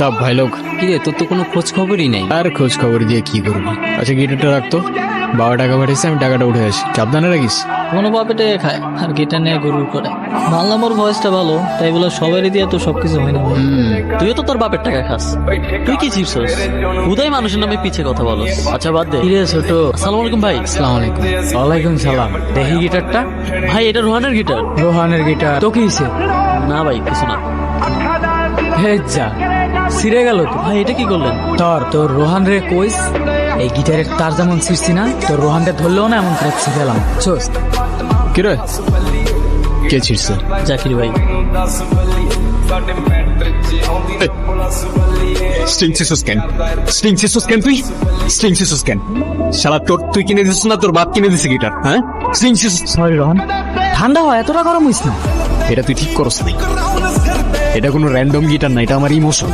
সব ভাই লোক। কিরে তোর তো কোনো খোঁজ খবরই নেই। আর খোঁজ খবর দিয়ে কি করবি? আচ্ছা গিটারটা রাখতো বাবা টাকা পাঠিয়েছে আমি টাকাটা উঠে আসি। সাবধানে রাখিস। কোনো বাপেটে খায় আর গিটার নিয়ে গরুর করে। মানলাম ওর ভয়েসটা ভালো তাই বলে সবারই দিয়ে তো সবকিছু হয় না। ভাই। তুইও তো তোর বাপের টাকা খাস। তুই কি চিপছস উদয় মানুষের নামে পিছে কথা বলো আচ্ছা বাদ দে। কিরে ছোট? আসসালামু আলাইকুম ভাই। আসসালামু আলাইকুম। ওয়ালাইকুম সালাম। দেখি গিটারটা। ভাই এটা রোহানের গিটার। রোহানের গিটার। তো কি? না ভাই কিছু না। হে যা সিরে গেল তো। ভাই এটা কি করলেন? তোর তোর রোহান রে কইস এই গিটারের তার যেমন ছিঁড়ছি না তোর রোহানটা ধরলেও না এমন করে ছিঁড়লাম চোস। কি রে? কে ছিঁড়ছে? জাকির ভাই। স্ট্রিং সিসুস কেন? স্ট্রিং সিসুস কেন তুই? স্ট্রিং সিসুস কেন? শালা তোর তুই কিনে দিছিস না তোর বাপ কিনে দিছে গিটার হ্যাঁ? স্ট্রিং সিসুস সরি রোহান। ঠান্ডা হয় এতটা গরম হইস না। এটা তুই ঠিক করস নাই এটা কোনো র্যান্ডম গিটার না এটা আমার ইমোশন